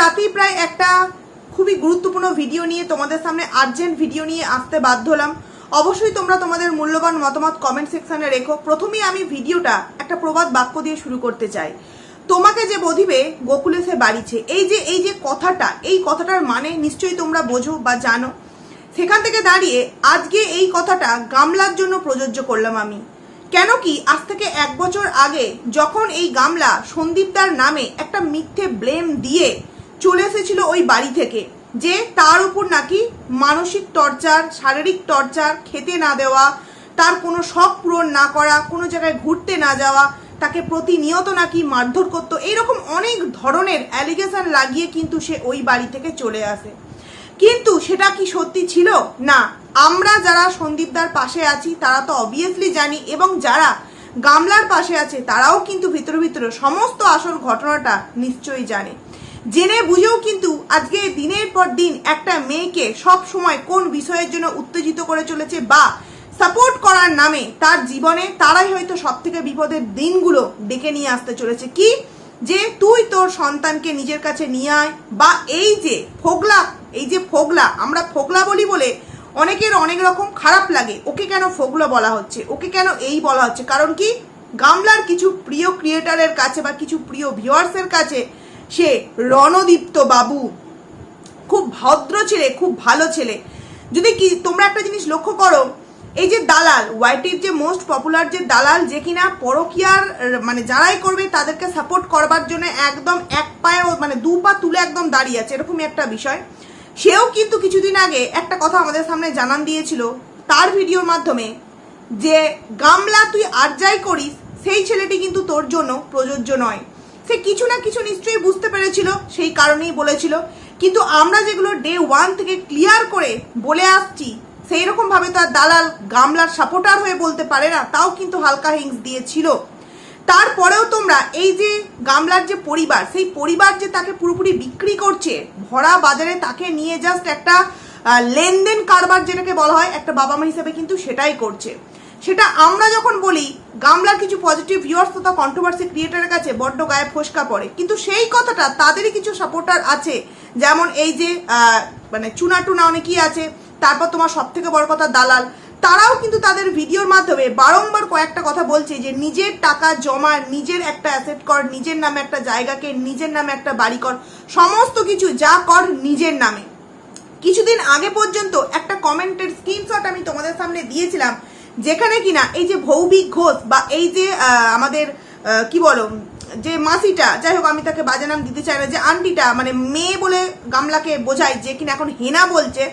রাতেই প্রায় একটা খুবই গুরুত্বপূর্ণ ভিডিও নিয়ে তোমাদের সামনে আর্জেন্ট ভিডিও নিয়ে আসতে বাধ্য হলাম। অবশ্যই তোমরা তোমাদের মূল্যবান মতামত কমেন্ট সেকশনে রেখো। প্রথমেই আমি ভিডিওটা একটা প্রবাদ বাক্য দিয়ে শুরু করতে চাই। তোমাকে যে বধিবে, গোকুলে সে বাড়িছে এই যে এই যে কথাটা, এই কথাটার মানে নিশ্চয়ই তোমরা বোঝো বা জানো। সেখান থেকে দাঁড়িয়ে আজকে এই কথাটা গামলার জন্য প্রযোজ্য করলাম আমি। কেন কি আজ থেকে এক বছর আগে যখন এই গামলা সন্দীপদার নামে একটা মিথ্যে ব্লেম দিয়ে চলে এসেছিল ওই বাড়ি থেকে, যে তার উপর নাকি মানসিক টর্চার, শারীরিক টর্চার, খেতে না দেওয়া, তার কোনো শখ পূরণ না করা, কোনো জায়গায় ঘুরতে না যাওয়া, তাকে প্রতিনিয়ত নাকি মারধর করতো এইরকম অনেক ধরনের অ্যালিগেশন লাগিয়ে কিন্তু সে ওই বাড়ি থেকে চলে আসে। কিন্তু সেটা কি সত্যি ছিল? না, আমরা যারা সন্দীপদার পাশে আছি, তারা তো অবভিয়াসলি জানি, এবং যারা গামলার পাশে আছে, তারাও কিন্তু ভিতরে ভিতরে সমস্ত আসল ঘটনাটা নিশ্চয়ই জানে। জেনে বুঝেও কিন্তু আজকে দিনের পর দিন একটা মেয়েকে সব সময় কোন বিষয়ের জন্য উত্তেজিত করে চলেছে বা সাপোর্ট করার নামে তার জীবনে তারাই হয়তো সব থেকে বিপদের দিনগুলো ডেকে নিয়ে আসতে চলেছে। কি? যে তুই তোর সন্তানকে নিজের কাছে নিয়ে আয় বা এই যে ফোগলা, এই যে ফোগলা, আমরা ফোগলা বলি বলে অনেকের অনেক রকম খারাপ লাগে। ওকে কেন ফোগলা বলা হচ্ছে? ওকে কেন এই বলা হচ্ছে? কারণ কি? গামলার কিছু প্রিয় ক্রিয়েটারের কাছে বা কিছু প্রিয় ভিউয়ার্সের কাছে সে রণদীপ্ত বাবু। খুব ভদ্র ছেলে, খুব ভালো ছেলে। যদি কি, তোমরা একটা জিনিস লক্ষ্য করো, এই যে দালাল, ওয়াইটির যে মোস্ট পপুলার যে দালাল, যে কিনা পরকিয়ার মানে যারাই করবে, তাদেরকে সাপোর্ট করবার জন্য একদম এক পায়ে মানে দু পা তুলে একদম দাঁড়িয়ে আছে, এরকমই একটা বিষয়। সেও কিন্তু কিছুদিন আগে একটা কথা আমাদের সামনে জানান দিয়েছিল, তার ভিডিওর মাধ্যমে, যে, গামলা তুই আর যাই করিস, সেই ছেলেটি কিন্তু তোর জন্য প্রযোজ্য নয়। সে কিছু না কিছু নিশ্চয়ই বুঝতে পেরেছিল, সেই কারণেই বলেছিল। কিন্তু আমরা যেগুলো ডে ওয়ান থেকে ক্লিয়ার করে বলে আসছি সেই রকমভাবে তার দালাল গামলার সাপোর্টার হয়ে বলতে পারে না, তাও কিন্তু হালকা হিংস দিয়েছিল। তারপরেও তোমরা এই যে গামলার যে পরিবার, সেই পরিবার যে তাকে পুরোপুরি বিক্রি করছে, ভরা বাজারে তাকে নিয়ে জাস্ট একটা লেনদেন কারবার যেটাকে বলা হয়, একটা বাবা মা হিসেবে কিন্তু সেটাই করছে। সেটা আমরা যখন বলি ভিউয়ার্স তথা কন্ট্রোভার্সি ক্রিয়েটারের কাছে বড্ড গায়ে ফসকা পড়ে। কিন্তু সেই কথাটা তাদেরই কিছু সাপোর্টার আছে, যেমন এই যে মানে চুনা টুনা অনেকই আছে, তারপর তোমার সব থেকে বড় কথা দালাল। তারাও কিন্তু তাদের ভিডিওর মাধ্যমে বারংবার কয়েকটা কথা বলছে যে নিজের টাকা জমা, নিজের একটা অ্যাসেট কর, নিজের নামে একটা জায়গাকে নিজের নামে একটা বাড়ি কর, সমস্ত কিছু যা কর নিজের নামে। কিছুদিন আগে পর্যন্ত একটা কমেন্টের স্ক্রিনশট আমি তোমাদের সামনে দিয়েছিলাম যেখানে কিনা এই যে ভৌমিক ঘোষ বা এই যে আমাদের কি বলো, যে মাসিটা, যাই হোক আমি তাকে বাজে নাম দিতে চাই না, যে আন্টিটা মানে মেয়ে বলে গামলাকে বোঝায় যে কিনা এখন হেনা বলছে,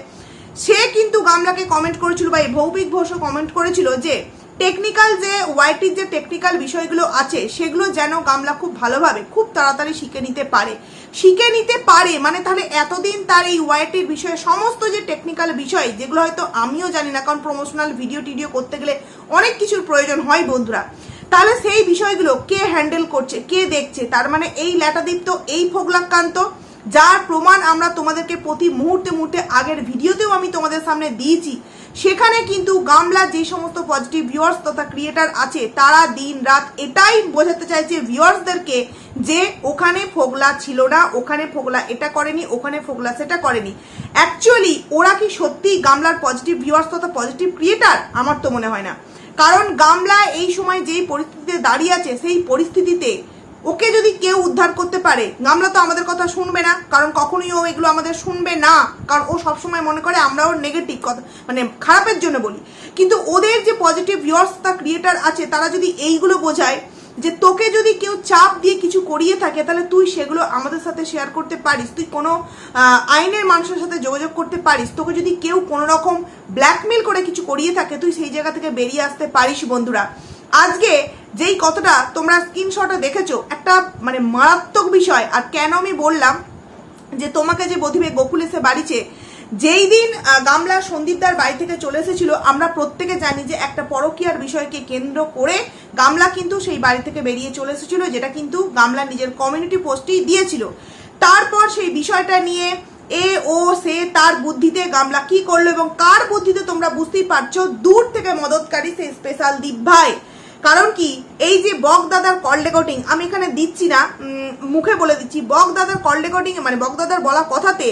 সে কিন্তু গামলাকে কমেন্ট করেছিল বা এই ভৌমিক ঘোষও কমেন্ট করেছিল যে টেকনিক্যাল যে ওয়াইটির যে টেকনিক্যাল বিষয়গুলো আছে, সেগুলো যেন গামলা খুব ভালোভাবে, খুব তাড়াতাড়ি শিখে নিতে পারে। শিখে নিতে পারে মানে তাহলে এতদিন তার এই ওয়াইটির বিষয়ে সমস্ত যে টেকনিক্যাল বিষয়, যেগুলো হয়তো আমিও জানি না, কারণ প্রমোশনাল ভিডিও টিডিও করতে গেলে অনেক কিছুর প্রয়োজন হয় বন্ধুরা। তাহলে সেই বিষয়গুলো কে হ্যান্ডেল করছে, কে দেখছে? তার মানে এই ল্যাটাদীপ্ত, এই ফোগলাক্রান্ত যার প্রমাণ আমরা তোমাদেরকে প্রতি মুহূর্তে মুহূর্তে আগের ভিডিওতেও আমি তোমাদের সামনে দিয়েছি সেখানে কিন্তু গামলা যে সমস্ত পজিটিভ ভিউয়ার্স তথা ক্রিয়েটার আছে, তারা দিন রাত এটাই বোঝাতে চাইছে ভিউয়ার্সদেরকে যে ওখানে ফোগলা ছিল না, ওখানে ফোগলা এটা করেনি, ওখানে ফোগলা সেটা করেনি। অ্যাকচুয়ালি ওরা কি সত্যি গামলার পজিটিভ ভিউয়ার্স তথা পজিটিভ ক্রিয়েটার আমার তো মনে হয় না। কারণ গামলা এই সময় যেই পরিস্থিতিতে দাঁড়িয়ে আছে, সেই পরিস্থিতিতে ওকে যদি কেউ উদ্ধার করতে পারে গামলা তো আমাদের কথা শুনবে না, কারণ কখনোই ও এগুলো আমাদের শুনবে না, কারণ ও সবসময় মনে করে আমরা ওর নেগেটিভ কথা মানে খারাপের জন্য বলি। কিন্তু ওদের যে পজিটিভ ভিউয়ার্স তা ক্রিয়েটার আছে, তারা যদি এইগুলো বোঝায় যে তোকে যদি কেউ চাপ দিয়ে কিছু করিয়ে থাকে, তাহলে তুই সেগুলো আমাদের সাথে শেয়ার করতে পারিস, তুই কোনো আইনের মানুষের সাথে যোগাযোগ করতে পারিস, তোকে যদি কেউ কোনো রকম ব্ল্যাকমেল করে কিছু করিয়ে থাকে, তুই সেই জায়গা থেকে বেরিয়ে আসতে পারিস বন্ধুরা। আজকে যেই কথাটা তোমরা স্ক্রিনশটে দেখেছ, একটা মানে মারাত্মক বিষয়। আর কেন আমি বললাম যে তোমাকে যে বধিবে গোকুল এসে বাড়িছে, যেই দিন গামলা সন্দীপদার বাড়ি থেকে চলে এসেছিল, আমরা প্রত্যেকে জানি যে একটা পরকীয়ার বিষয়কে কেন্দ্র করে গামলা কিন্তু সেই বাড়ি থেকে বেরিয়ে চলে এসেছিল, যেটা কিন্তু গামলা নিজের কমিউনিটি পোস্টেই দিয়েছিল। তারপর সেই বিষয়টা নিয়ে এ, ও, সে তার বুদ্ধিতে গামলা কি করল এবং কার বুদ্ধিতে তোমরা বুঝতেই পারছ? দূর থেকে মদতকারী সেই স্পেশাল দীপ ভাই। কারণ কি? এই যে বক দাদার কল রেকর্ডিং, আমি এখানে দিচ্ছি না মুখে বলে দিচ্ছি। বক দাদার কল রেকর্ডিং মানে বক দাদার বলা কথাতে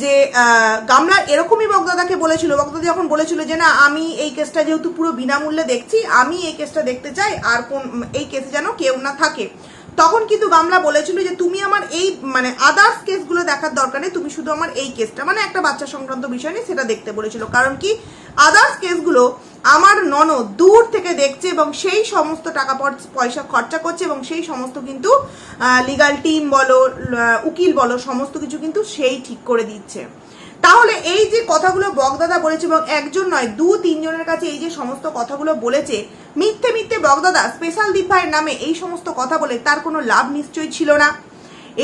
যে গামলা এরকমই বকদাদাকে বলেছিল। বকদাদা যখন বলেছিল যে, না, আমি এই কেসটা যেহেতু পুরো বিনামূল্যে দেখছি, আমি এই কেসটা দেখতে চাই, আর কোন, এই কেসে যেন কেউ না থাকে। তখন কিন্তু গামলা বলেছিল যে তুমি আমার এই মানে আদার্স কেসগুলো দেখার দরকার নেই, তুমি শুধু আমার এই কেসটা মানে একটা বাচ্চা সংক্রান্ত বিষয় নিয়ে সেটা দেখতে বলেছিল। কারণ কি আদার্স কেসগুলো আমার ননদ দূর থেকে দেখছে এবং সেই সমস্ত টাকা পয়সা খরচা করছে এবং সেই সমস্ত কিন্তু লিগাল টিম বলো উকিল বলো, সমস্ত কিছু কিন্তু সেই ঠিক করে দিচ্ছে। তাহলে এই যে কথাগুলো বগদাদা বলেছে এবং একজন নয়, দু তিনজনের কাছে এই যে সমস্ত কথাগুলো বলেছে, মিথ্যে মিথ্যে বগদাদা স্পেশাল দীপ ভাইয়ের নামে এই সমস্ত কথা বলে তার কোনো লাভ নিশ্চয়ই ছিল না।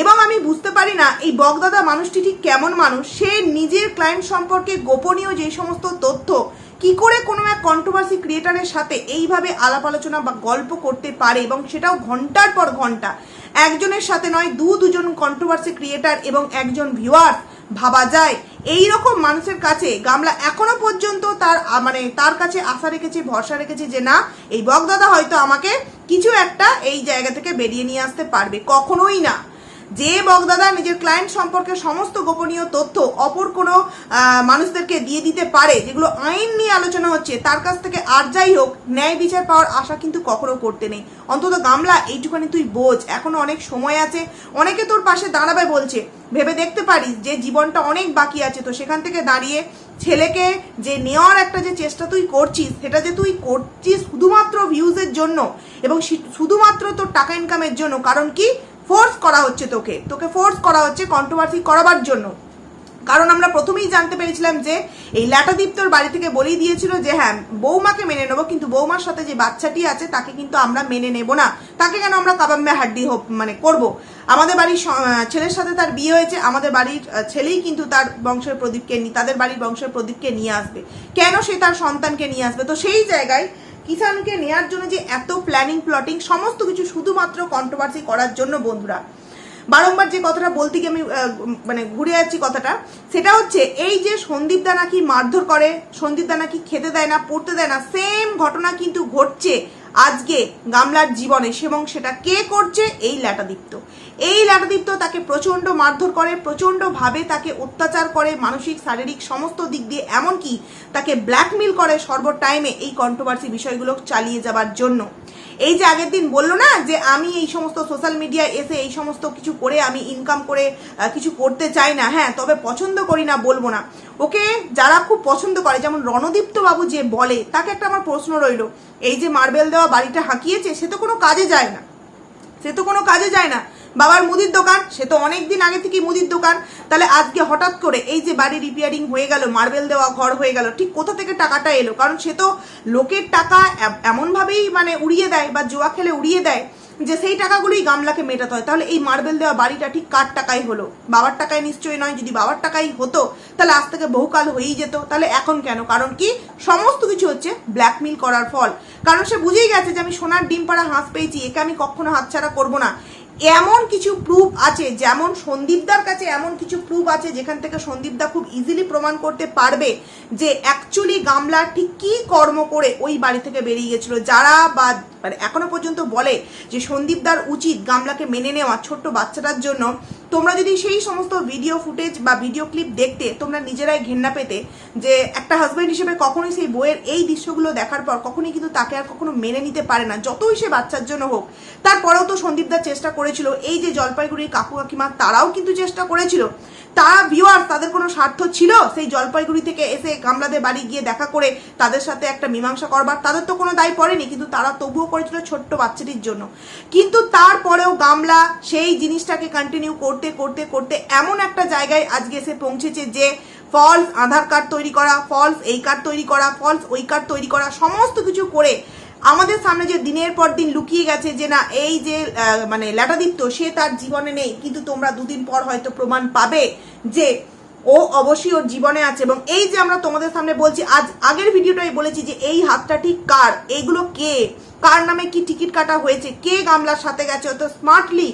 এবং আমি বুঝতে পারি না এই বগদাদা মানুষটি ঠিক কেমন মানুষ, সে নিজের ক্লায়েন্ট সম্পর্কে গোপনীয় যে সমস্ত তথ্য কি করে কোনো এক কন্ট্রোভার্সি ক্রিয়েটারের সাথে এইভাবে আলাপ আলোচনা বা গল্প করতে পারে এবং সেটাও ঘণ্টার পর ঘণ্টা। একজনের সাথে নয়, দু দুজন কন্ট্রোভার্সি ক্রিয়েটার এবং একজন ভিউয়ার ভাবা যায়। এই রকম মানুষের কাছে গামলা এখনও পর্যন্ত তার মানে তার কাছে আশা রেখেছে, ভরসা রেখেছে যে না, এই বগদাদা হয়তো আমাকে কিছু একটা এই জায়গা থেকে বেরিয়ে নিয়ে আসতে পারবে। কখনোই না। যে বগদাদা নিজের ক্লায়েন্ট সম্পর্কে সমস্ত গোপনীয় তথ্য অপর কোনো মানুষদেরকে দিয়ে দিতে পারে, যেগুলো আইন নিয়ে আলোচনা হচ্ছে, তার কাছ থেকে আর যাই হোক, ন্যায় বিচার পাওয়ার আশা কিন্তু কখনো করতে নেই। অন্তত গামলা, এইটুখানি তুই বোঝ, এখনও অনেক সময় আছে। অনেকে তোর পাশে দাঁড়াবে বলছে, ভেবে দেখতে পারিস যে জীবনটা অনেক বাকি আছে, তো সেখান থেকে দাঁড়িয়ে ছেলেকে যে নেওয়ার একটা যে চেষ্টা তুই করছিস, সেটা যে তুই করছিস শুধুমাত্র ভিউজের জন্য এবং শুধুমাত্র তোর টাকা ইনকামের জন্য, কারণ কি? ফোর্স করা হচ্ছে তোকে। তোকে ফোর্স করা হচ্ছে কন্ট্রোভার্সি করাবার জন্য। কারণ আমরা প্রথমেই জানতে পেরেছিলাম যে এই ল্যাটাদীপ্তর বাড়ি থেকে বলেই দিয়েছিল যে হ্যাঁ বৌমাকে মেনে নেব, কিন্তু বৌমার সাথে যে বাচ্চাটি আছে তাকে কিন্তু আমরা মেনে নেব না। তাকে কেন আমরা কাবাম্বে হাড্ডি মানে করব? আমাদের বাড়ির ছেলের সাথে তার বিয়ে হয়েছে, আমাদের বাড়ির ছেলেই কিন্তু তার বংশের প্রদীপকে তাদের বাড়ির বংশের প্রদীপকে নিয়ে আসবে। কেন সে তার সন্তানকে নিয়ে আসবে? তো সেই জায়গায় কিষানকে নেয়ার জন্য যে এত প্ল্যানিং প্লটিং সমস্ত কিছু শুধুমাত্র কন্ট্রোভার্সি করার জন্য বন্ধুরা। বারংবার যে কথাটা বলতে গিয়ে আমি মানে ঘুরে যাচ্ছি কথাটা, সেটা হচ্ছে এই যে সন্দীপদা নাকি মারধর করে সন্দীপদা নাকি খেতে দেয় না, পড়তে দেয় না সেম ঘটনা কিন্তু ঘটছে আজকে গামলার জীবনে, এবং সেটা কে করছে? এই ল্যাটাদীপ্ত। এই ল্যাটাদীপ্ত তাকে প্রচণ্ড মারধর করে প্রচণ্ডভাবে তাকে অত্যাচার করে, মানসিক, শারীরিক সমস্ত দিক দিয়ে, এমনকি তাকে ব্ল্যাকমেল করে সর্ব টাইমে এই কন্ট্রোভার্সি বিষয়গুলো চালিয়ে যাবার জন্য। এই যে আগের দিন বলল না যে আমি এই সমস্ত সোশ্যাল মিডিয়ায় এসে এই সমস্ত কিছু করে আমি ইনকাম করে কিছু করতে চাই না হ্যাঁ তবে পছন্দ করি না, বলব না। ওকে, যারা খুব পছন্দ করে, যেমন রণদীপ্ত বাবু যে বলে, তাকে একটা আমার প্রশ্ন রইল, এই যে মার্বেল দেওয়া বাড়িটা হাঁকিয়েছে, সে তো কোনো কাজে যায় না। সে তো কোনো কাজে যায় না। বাবার মুদির দোকান, সে তো অনেক দিন আগে থেকেই মুদির দোকান। তাহলে আজকে হঠাৎ করে এই যে বাড়ি রিপেয়ারিং হয়ে গেল মার্বেল দেওয়া ঘর হয়ে গেল, ঠিক কোথা থেকে টাকাটা এলো? কারণ সে তো লোকের টাকা এমনভাবেই মানে উড়িয়ে দেয় বা জুয়া খেলে উড়িয়ে দেয় যে সেই টাকাগুলোই গামলাকে মেটাতে হয়। তাহলে এই মার্বেল দেওয়া বাড়িটা ঠিক কার টাকায় হলো? বাবার টাকায় নিশ্চয়ই নয়, যদি বাবার টাকাই হতো, তাহলে আজ থেকে বহুকাল হয়েই যেত। তাহলে এখন কেন? কারণ কি? সমস্ত কিছু হচ্ছে ব্ল্যাকমেল করার ফল। কারণ সে বুঝেই গেছে যে আমি সোনার ডিম পাড়া হাঁস পেয়েছি, একে আমি কখনো হাতছাড়া করব না। এমন কিছু প্রুফ আছে, যেমন সন্দীপদার কাছে এমন কিছু প্রুফ আছে, যেখান থেকে সন্দীপদা খুব ইজিলি প্রমাণ করতে পারবে যে অ্যাকচুয়ালি গামলা ঠিক কি কর্ম করে ওই বাড়ি থেকে বেরিয়ে গেছিল। যারা বা মানে এখনও পর্যন্ত বলে যে সন্দীপদার উচিত গামলাকে মেনে নেওয়া ছোট্ট বাচ্চাটার জন্য। তোমরা যদি সেই সমস্ত ভিডিও ফুটেজ বা ভিডিও ক্লিপ দেখতে, তোমরা নিজেরাই ঘেন্না পেতে যে একটা হাজব্যান্ড হিসেবে কখনোই সেই বইয়ের এই দৃশ্যগুলো দেখার পর কখনোই কিন্তু তাকে আর কখনো মেনে নিতে পারে না, যতই সে বাচ্চার জন্য হোক। তারপরেও তো সন্দীপদার চেষ্টা করেছিল, এই যে জলপাইগুড়ির কাকু কাকিমা, তারাও কিন্তু চেষ্টা করেছিল। তারা ভিউয়ার তাদের কোনো স্বার্থ ছিল সেই জলপাইগুড়ি থেকে এসে গামলাদের বাড়ি গিয়ে দেখা করে তাদের সাথে একটা মীমাংসা করবার। তাদের তো কোনো দায় পড়েনি, কিন্তু তারা তবুও করেছিল ছোট্ট বাচ্চাটির জন্য। কিন্তু তারপরেও গামলা সেই জিনিসটাকে কন্টিনিউ করতে করতে করতে এমন একটা জায়গায় আজকে এসে পৌঁছেছে যে ফলস আধার কার্ড তৈরি করা ফলস এই কার্ড তৈরি করা ফলস ওই কার্ড তৈরি করা, সমস্ত কিছু করে আমাদের সামনে যে দিনের পর দিন লুকিয়ে গেছে যে না, এই যে মানে ল্যাটাদীপ্ত, সে তার জীবনে নেই, কিন্তু তোমরা দুদিন পর হয়তো প্রমাণ পাবে যে ও অবশ্যই ওর জীবনে আছে এবং এই যে আমরা তোমাদের সামনে বলছি, আজ আগের ভিডিওটাই বলেছি যে এই হাতটা ঠিক কার? এইগুলো কে? কার নামে কি টিকিট কাটা হয়েছে? কে গামলার সাথে গেছে? অত স্মার্টলি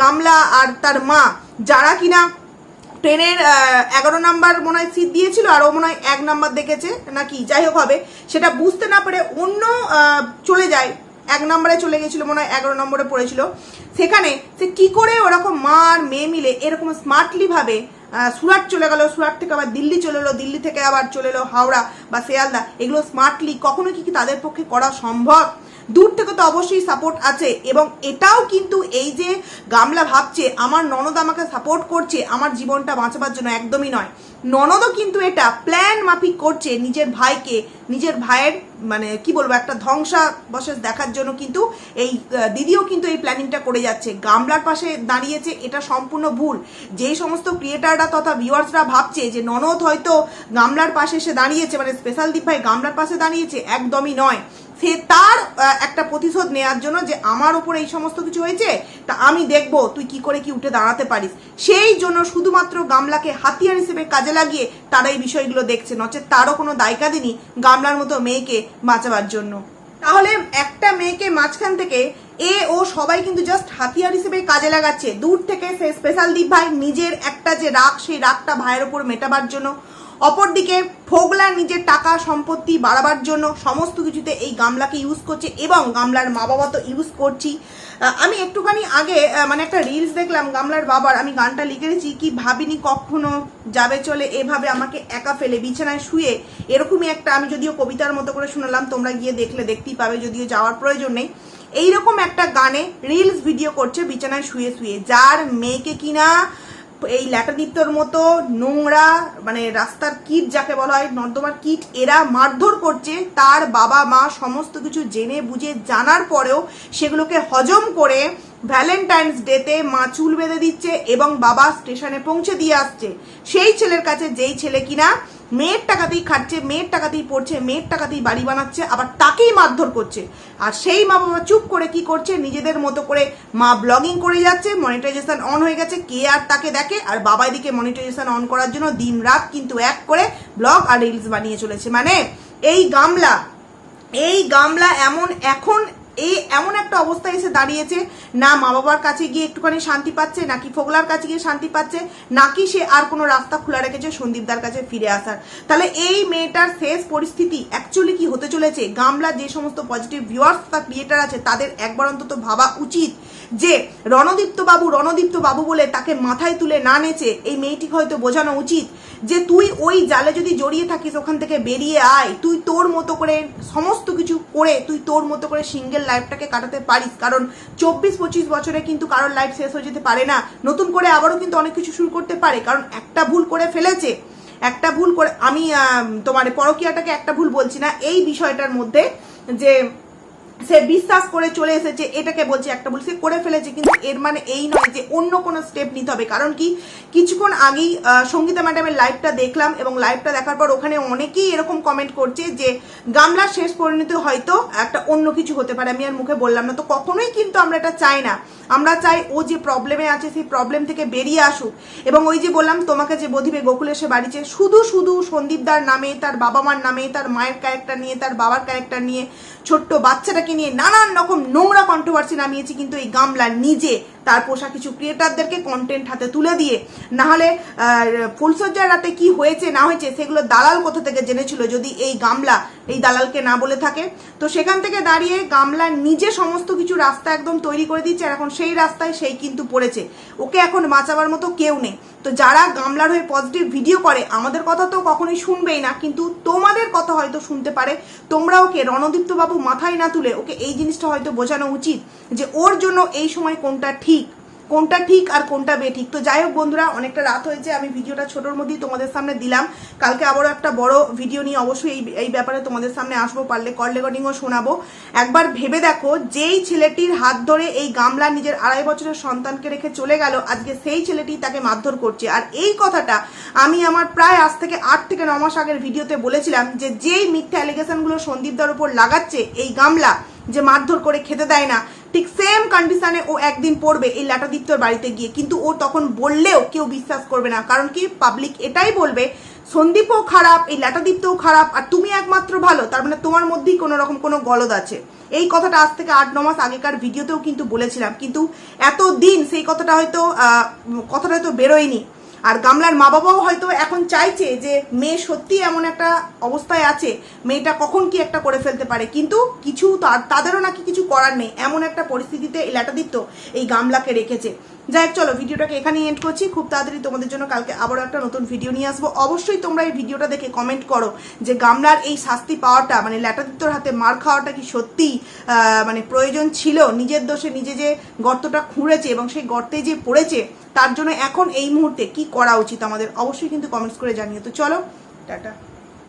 গামলা আর তার মা, যারা কিনা ট্রেনের এগারো নাম্বার মনে হয় সিট দিয়েছিল আর ও মনে হয় এক নাম্বার দেখেছে নাকি যাই হোক হবে। সেটা বুঝতে না পারে অন্য চলে যায়। এক নম্বরে চলে গেছিল, মনে হয় এগারো নম্বরে পড়েছিল। সেখানে সে কি করে ওরকম মা আর মেয়ে মিলে এরকম স্মার্টলি ভাবে সুরাট চলে গেল, সুরাট থেকে আবার দিল্লি চলে এলো, দিল্লি থেকে আবার চলে এলো হাওড়া বা শেয়ালদা। এগুলো স্মার্টলি কখনো কি কি তাদের পক্ষে করা সম্ভব? দূর থেকে তো অবশ্যই সাপোর্ট আছে। এবং এটাও কিন্তু এই যে গামলা ভাবছে, আমার ননদ আমাকে সাপোর্ট করছে, আমার জীবনটা বাঁচাবার জন্য একদমই নয়। ননদও কিন্তু এটা প্ল্যান মাফিক করছে নিজের ভাইকে, নিজের ভাইয়ের মানে কি বলব, একটা ধ্বংসাবশেষ দেখার জন্য কিন্তু এই দিদিও কিন্তু এই প্ল্যানিংটা করে যাচ্ছে। গামলার পাশে দাঁড়িয়েছে, এটা সম্পূর্ণ ভুল। যেই সমস্ত ক্রিয়েটাররা তথা ভিউয়ার্সরা ভাবছে যে ননদ হয়তো গামলার পাশে এসে দাঁড়িয়েছে মানে স্পেশাল দীপ ভাই গামলার পাশে দাঁড়িয়েছে, একদমই নয়। সে তার একটা প্রতিশোধ নেওয়ার জন্য যে আমার উপর এই সমস্ত কিছু হয়েছে, তা আমি দেখব, তুই কি করে কি উঠে দাঁড়াতে পারিস। সেই জন্য শুধুমাত্র গামলাকে হাতিয়ার হিসেবে কাজে লাগিয়ে তারা এই বিষয়গুলো দেখছে। নচেত তারও কোনো দায়িকা দিনই গামলার মতো মেয়েকে বাঁচাবার জন্য। তাহলে একটা মেয়েকে মাঝখান থেকে এ ও সবাই কিন্তু জাস্ট হাতিয়ার হিসেবে কাজে লাগাচ্ছে। দূর থেকে সে স্পেশাল দীপ ভাই নিজের একটা যে রাগ, সেই রাগটা ভাইয়ের ওপর মেটাবার জন্য অপরদিকে ফোগলা নিজের টাকা, সম্পত্তি বাড়াবার জন্য সমস্ত কিছুতে এই গামলাকে ইউজ করছে এবং গামলার মা বাবা তো ইউজ করছি। আমি একটুখানি আগে মানে একটা রিলস দেখলাম, গামলার বাবার, আমি গানটা লিখে রেখেছি কি ভাবিনি কখনো যাবে চলে, এভাবে আমাকে একা ফেলে, বিছানায় শুয়ে, এরকমই একটা, আমি যদিও কবিতার মতো করে শুনলাম, তোমরা গিয়ে দেখলে, দেখতেই পাবে, যদিও যাওয়ার প্রয়োজন নেই। এইরকম একটা গানে রিলস ভিডিও করছে, বিছানায় শুয়ে শুয়ে, যার মেয়েকে কিনা এই ল্যাটাদিত্যর মতো নোংরা মানে রাস্তার কিট যাকে বলা হয়, নর্দমার কিট, এরা মারধর করছে। তার বাবা, মা সমস্ত কিছু জেনে বুঝে জানার পরেও সেগুলোকে হজম করে ভ্যালেন্টাইন্স ডেতে মা চুল বেঁধে দিচ্ছে এবং বাবা স্টেশনে পৌঁছে দিয়ে আসছে। সেই ছেলের কাছে যেই ছেলে কিনা মেয়ের টাকাতেই খাচ্ছে, মেয়ের টাকাতেই পড়ছে, মেয়ের টাকাতেই বাড়ি বানাচ্ছে, আবার তাকেই মারধর করছে। আর সেই মা বাবা চুপ করে কি করছে? নিজেদের মতো করে মা ব্লগিং করে যাচ্ছে মনিটাইজেশন অন হয়ে গেছে, কে আর তাকে দেখে? আর বাবা এদিকে মনিটাইজেশন অন করার জন্য দিন রাত কিন্তু এক করে ব্লগ আর রিলস বানিয়ে চলেছে। মানে এই গামলা এই গামলা এমন এখন এই এমন একটা অবস্থায় এসে দাঁড়িয়েছে, না মা বাবার কাছে গিয়ে একটুখানি শান্তি পাচ্ছে, নাকি ফোগলার কাছে গিয়ে শান্তি পাচ্ছে, নাকি সে আর কোনো রাস্তা খোলা রেখেছে সন্দীপদার কাছে ফিরে আসার। তাহলে এই মেয়েটার শেষ পরিস্থিতি অ্যাকচুয়ালি কি হতে চলেছে? গামলা যে সমস্ত পজিটিভ ভিউয়ার্স বা ক্রিয়েটার আছে, তাদের একবার অন্তত ভাবা উচিত যে রণদীপ্ত বাবু রণদীপ্ত বাবু বলে তাকে মাথায় তুলে না নেচে এই মেয়েটিকে হয়তো বোঝানো উচিত যে তুই ওই জালে যদি জড়িয়ে থাকিস, ওখান থেকে বেরিয়ে আয়, তুই তোর মতো করে সমস্ত কিছু করে, তুই তোর মতো করে সিঙ্গেল লাইফটাকে কাটাতে পারিস। কারণ চব্বিশ, পঁচিশ বছরে কিন্তু কারোর লাইফ শেষ হয়ে যেতে পারে না। নতুন করে আবারও কিন্তু অনেক কিছু শুরু করতে পারে। কারণ একটা ভুল করে ফেলেছে। একটা ভুল করে আমি তোমার পরকিয়াটাকে একটা ভুল বলছি না। এই বিষয়টার মধ্যে যে সে বিশ্বাস করে চলে এসেছে, এটাকে বলছে একটা সে করে ফেলেছে, কিন্তু এর মানে এই নয় যে অন্য কোনো স্টেপ নিতে হবে। কারণ কি? কিছুক্ষণ আগেই সঙ্গীতা ম্যাডামের লাইভটা দেখলাম এবং লাইভটা দেখার পর ওখানে অনেকেই এরকম কমেন্ট করছে যে গামলার শেষ পরিণতি হয়তো একটা অন্য কিছু হতে পারে। আমি আর মুখে বললাম না। তো কখনোই কিন্তু আমরা এটা চাই না। আমরা চাই ও যে প্রবলেমে আছে, সেই প্রবলেম থেকে বেরিয়ে আসুক। এবং ওই যে বললাম, তোমাকে যে বধিবে গোকুলে সে বাড়িছে, শুধু শুধু সন্দীপদার নামে, তার বাবা মার নামে, তার মায়ের ক্যারেক্টার নিয়ে, তার বাবার ক্যারেক্টার নিয়ে, ছোট্ট নিয়ে নানান রকম নোংরা কন্ট্রোভার্সি নামিয়েছি কিন্তু এই গামলা নিজে তার পোষা কিছু ক্রিয়েটারদেরকে কন্টেন্ট হাতে তুলে দিয়ে, নাহলে ফুলসজ্জার রাতে কি হয়েছে, না হয়েছে, সেগুলো দালাল কোথা থেকে জেনেছিল যদি এই গামলা, এই দালালকে না বলে থাকে? তো সেখান থেকে দাঁড়িয়ে গামলা নিজে সমস্ত কিছু রাস্তা একদম তৈরি করে দিচ্ছে, আর এখন সেই রাস্তায় সেই কিন্তু পড়েছে। ওকে এখন বাঁচাবার মতো কেউ নেই। তো যারা গামলার হয়ে পজিটিভ ভিডিও করে, আমাদের কথা তো কখনোই শুনবেই না, কিন্তু তোমাদের কথা হয়তো শুনতে পারে। তোমরা ওকে রণদীপ্ত বাবু মাথায় না তুলে ওকে এই জিনিসটা হয়তো বোঝানো উচিত যে ওর জন্য এই সময় কোনটা ঠিক। কোনটা ঠিক আর কোনটা বেঠিক। তো যাই হোক বন্ধুরা, অনেকটা রাত হয়েছে, আমি ভিডিওটা ছোটোর মধ্যেই তোমাদের সামনে দিলাম। কালকে আবারও একটা বড় ভিডিও নিয়ে অবশ্যই এই এই ব্যাপারে তোমাদের সামনে আসব, পারলে কল রেকর্ডিংও শোনাবো। একবার ভেবে দেখো, যেই ছেলেটির হাত ধরে এই গামলা নিজের আড়াই বছরের সন্তানকে রেখে চলে গেল, আজকে সেই ছেলেটি তাকে মারধর করছে। আর এই কথাটা আমি আমার প্রায় আজ থেকে আট থেকে ন মাস আগের ভিডিওতে বলেছিলাম যে, যেই মিথ্যা অ্যালিগেশনগুলো সন্দীপদার উপর লাগাচ্ছে, এই গামলা যে মারধর করে খেতে দেয় না ঠিক সেম কন্ডিশনে ও একদিন পড়বে এই লাটাদিত্যর বাড়িতে গিয়ে। কিন্তু ও তখন বললেও কেউ বিশ্বাস করবে না। কারণ কি? পাবলিক এটাই বলবে, সন্দীপও খারাপ, এই লাটাদিত্যও খারাপ, আর তুমি একমাত্র ভালো। তার মানে তোমার মধ্যেই কোনো রকম কোনো গলদ আছে। এই কথাটা আজ থেকে আট, ন মাস আগেকার ভিডিওতেও কিন্তু বলেছিলাম। কিন্তু এত দিন সেই কথাটা হয়তো কথাটা হয়তো বেরোয়নি। আর গামলার মা বাবাও হয়তো এখন চাইছে যে মেয়ে সত্যি এমন একটা অবস্থায় আছে, মেয়েটা কখন কি একটা করে ফেলতে পারে? কিন্তু কিছু তাদেরও নাকি কিছু করার নেই। এমন একটা পরিস্থিতিতে এই ল্যাটাদিত্য এই গামলাকে রেখেছে। যাই চলো, ভিডিওটাকে এখানেই এন্ড করছি। খুব তাড়াতাড়ি তোমাদের জন্য কালকে আবারও একটা নতুন ভিডিও নিয়ে আসব। অবশ্যই তোমরা এই ভিডিওটা দেখে কমেন্ট করো যে গামলার এই শাস্তি পাওয়াটা মানে ল্যাটাদিত্যর হাতে মার খাওয়াটা কি সত্যি মানে প্রয়োজন ছিল? নিজের দোষে নিজে যে গর্তটা খুঁড়েছে এবং সেই গর্তে যে পড়েছে, তার জন্য এখন এই মুহূর্তে কি করা উচিত আমাদের? অবশ্যই কিন্তু কমেন্টস করে জানিয়ে তো চলো, টাটা।